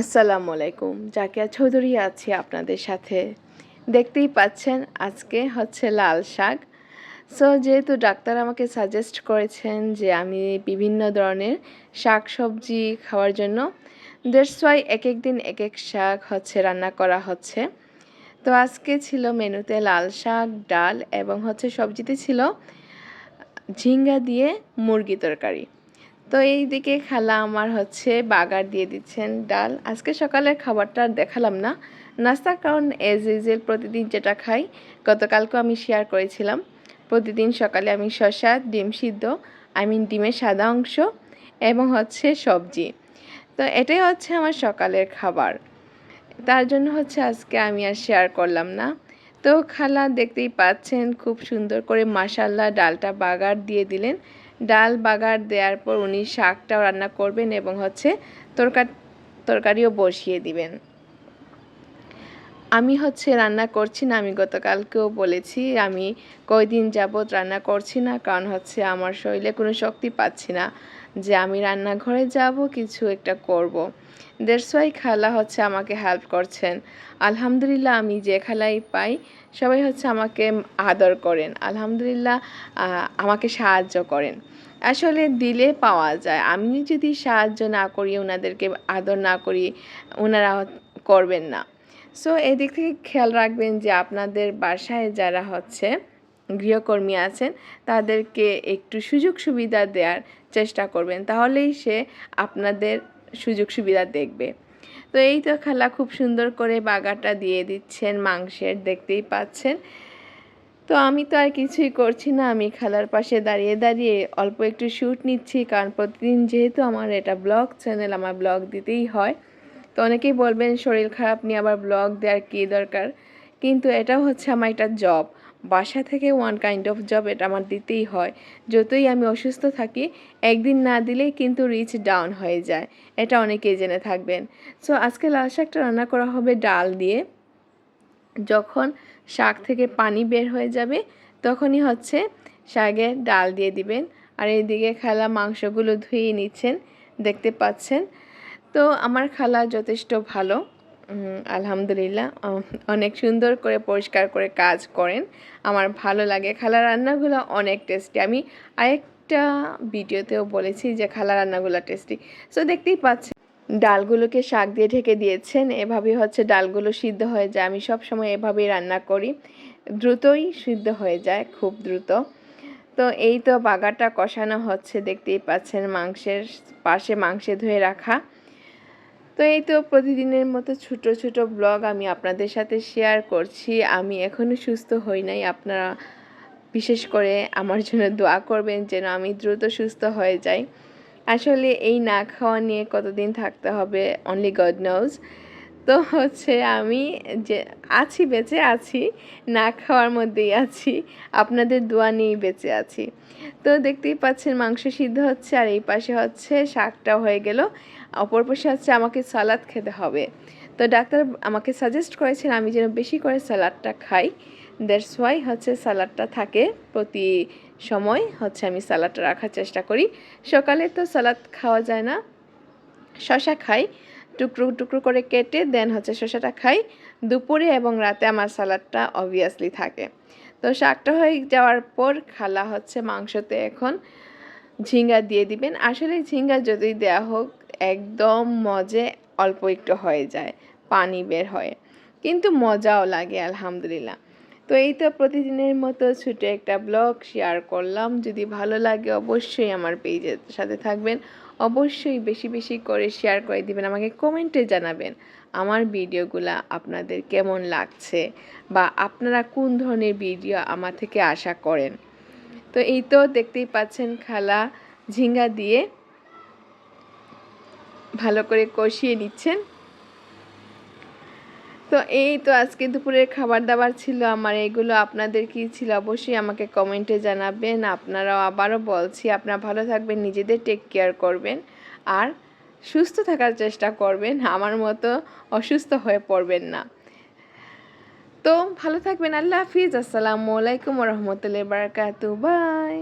আসসালামু আলাইকুম। জাকিয়া চৌধুরী আছি আপনাদের সাথে। দেখতেই পাচ্ছেন আজকে হচ্ছে লাল শাক। সো যেহেতু ডাক্তার আমাকে সাজেস্ট করেছেন যে আমি বিভিন্ন ধরনের শাক সবজি খাওয়ার জন্য দ্যাটস ওয়াই এক এক দিন এক এক শাক হচ্ছে রান্না করা হচ্ছে। তো আজকে ছিল মেনুতে লাল শাক, ডাল এবং হচ্ছে সবজিতে ছিল ঝিঙ্গা দিয়ে মুরগি তরকারি। তো এই দিকে খালা আমার হচ্ছে বাগার দিয়ে দিচ্ছেন ডাল। আজকে সকালের খাবারটা দেখালাম না। নাস্তার কারণ এজ ইউজুয়াল প্রতিদিন যেটা খাই, গতকালকেও আমি শেয়ার করেছিলাম। প্রতিদিন সকালে আমি শসা, ডিম সিদ্ধ আই মিন ডিমের সাদা অংশ এবং হচ্ছে সবজি। তো এটাই হচ্ছে আমার সকালের খাবার। তার জন্য হচ্ছে আজকে আমি আর শেয়ার করলাম না। তো খালা দেখতেই পাচ্ছেন, খুব সুন্দর করে মাসাল্লাহ ডালটা বাগার দিয়ে দিলেন। ডাল বাগার দেওয়ার পর উনি শাকটাও রান্না করবেন এবং হচ্ছে তরকার তরকারিও বসিয়ে দিবেন। আমি হচ্ছে রান্না করছি না, আমি গতকালকেও বলেছি, আমি কয়দিন যাবৎ রান্না করছি না, কারণ হচ্ছে আমার শরীরে কোনো শক্তি পাচ্ছি না। যে আমি রান্নাঘরে যাব, কিছু একটা করব। দেড়শোই খালা হচ্ছে আমাকে হেল্প করছেন। আলহামদুলিল্লাহ আমি যে খালাই পাই, সবাই হচ্ছে আমাকে আদর করেন। আলহামদুলিল্লাহ আমাকে সাহায্য করেন। আসলে দিলে পাওয়া যায়। আমি যদি সাহায্য না করি, ওনাদেরকে আদর না করি, ওনারা করবেন না। সো এদিক থেকে খেয়াল রাখবেন যে আপনাদের বাসায় যারা হচ্ছে গৃহকর্মী আছেন, তাদেরকে একটু সুযোগ সুবিধা দেওয়ার চেষ্টা করবেন, তাহলেই সে আপনাদের সুযোগ সুবিধা দেখবে। তো এই তো খালা খুব সুন্দর করে বাগাটা দিয়ে দিচ্ছেন, মাংসের দেখতেই পাচ্ছেন। তো আমি তো আর কিছুই করছি না, আমি খালার পাশে দাঁড়িয়ে দাঁড়িয়ে অল্প একটু শ্যুট নিচ্ছি, কারণ প্রতিদিন যেহেতু আমার এটা ব্লগ চ্যানেল, আমার ব্লগ দিতেই হয়। তো অনেকেই বলবেন, শরীর খারাপ নিয়ে আবার ব্লগ দেওয়ার কী দরকার? কিন্তু এটাও হচ্ছে আমার একটা জব। বাসা থেকে ওয়ান কাইন্ড অফ জব এটা আমার দিতেই হয়। যতই আমি অসুস্থ থাকি, একদিন না দিলেই কিন্তু রিচ ডাউন হয়ে যায়। এটা অনেকেই জেনে থাকবেন। সো আজকে লাল শাকটা রান্না করা হবে ডাল দিয়ে। যখন শাক থেকে পানি বের হয়ে যাবে, তখনই হচ্ছে শাকে ডাল দিয়ে দিবেন। আর এইদিকে খালা মাংসগুলো ধুয়ে নিচ্ছেন, দেখতে পাচ্ছেন। তো, আমার খালা যথেষ্ট ভালো। আলহামদুলিল্লাহ অনেক সুন্দর করে, পরিষ্কার করে কাজ করেন। আমার ভালো লাগে। খালা রান্নাগুলো অনেক টেস্টি আমি আরেকটা ভিডিওতেও বলেছি যে, খালা রান্নাগুলো টেস্টি সো দেখতেই পাচ্ছেন, ডালগুলোকে শাক দিয়ে ঢেকে দিয়েছেন। এভাবেই হচ্ছে ডালগুলো সিদ্ধ হয়ে যায়। আমি সব সময় এভাবেই রান্না করি। দ্রুতই সিদ্ধ হয়ে যায়, খুব দ্রুত। তো, এই তো বাগাটা কষানো হচ্ছে, দেখতেই পাচ্ছেন মাংসের পাশে মাংসে ধুয়ে রাখা। তো এই তো প্রতিদিনের মতো ছোট ছোট ব্লগ আমি আপনাদের সাথে শেয়ার করছি। আমি এখনও সুস্থ হই নাই। আপনারা বিশেষ করে আমার জন্য দোয়া করবেন যেন আমি দ্রুত সুস্থ হয়ে যাই। আসলে এই না খাওয়া নিয়ে কতদিন থাকতে হবে অনলি গড নোজ তো হচ্ছে আমি যে আছি, বেঁচে আছি, না খাওয়ার মধ্যেই আছি, আপনাদের দোয়া নিয়েই বেঁচে আছি। তো দেখতেই পাচ্ছেন মাংস সিদ্ধ হচ্ছে আর এই পাশে হচ্ছে শাকটা হয়ে গেল। অপর পাশে হচ্ছে আমাকে সালাদ খেতে হবে। তো ডাক্তার আমাকে সাজেস্ট করেছেন আমি যেন বেশি করে স্যালাডটা খাই। দ্যাটস ওয়াই হচ্ছে স্যালাডটা থাকে প্রতি সময় হচ্ছে আমি সালাডটা রাখার চেষ্টা করি। সকালে তো সালাদ খাওয়া যায় না। শশা খাই, টুকরো টুকরো করে কেটে দেন হচ্ছে শসাটা খাই। দুপুরে এবং রাতে আমার সালাডটা অবভিয়াসলি থাকে। তো শাকটা হয়ে যাওয়ার পর খালা হচ্ছে মাংসতে এখন ঝিঙ্গা দিয়ে দিবেন। আসলে ঝিঙ্গা যদি দেওয়া হোক একদম মজে অল্প একটু হয়ে যায়, পানি বের হয়। কিন্তু মজাও লাগে, আলহামদুলিল্লাহ। তো এই তো প্রতিদিনের মতো ছোটো একটা ব্লগ শেয়ার করলাম। যদি ভালো লাগে অবশ্যই আমার পেজের সাথে থাকবেন। অবশ্যই বেশি বেশি করে শেয়ার করে দিবেন, আমাকে কমেন্টে জানাবেন আমার ভিডিওগুলো আপনাদের কেমন লাগছে বা আপনারা কোন ধরনের ভিডিও আমার থেকে আশা করেন। তো এই তো দেখতেই পাচ্ছেন খালা ঝিঙ্গা দিয়ে ভালো করে কষিয়ে নিচ্ছেন। তো এই তো আজকে দুপুরের খাবার দাবার ছিল আমার, এগুলো আপনাদের কি ছিল অবশ্যই আমাকে কমেন্টে জানাবেন। আপনারাও আবারও বলছি, আপনারা ভালো থাকবেন, নিজেদের টেক কেয়ার করবেন আর সুস্থ থাকার চেষ্টা করবেন, আমার মতো অসুস্থ হয়ে পড়বেন না। তো ভালো থাকবেন, আল্লাহ হাফিজ। আসসালামু আলাইকুম রহমতুল্লাহ বারকাতু বাই।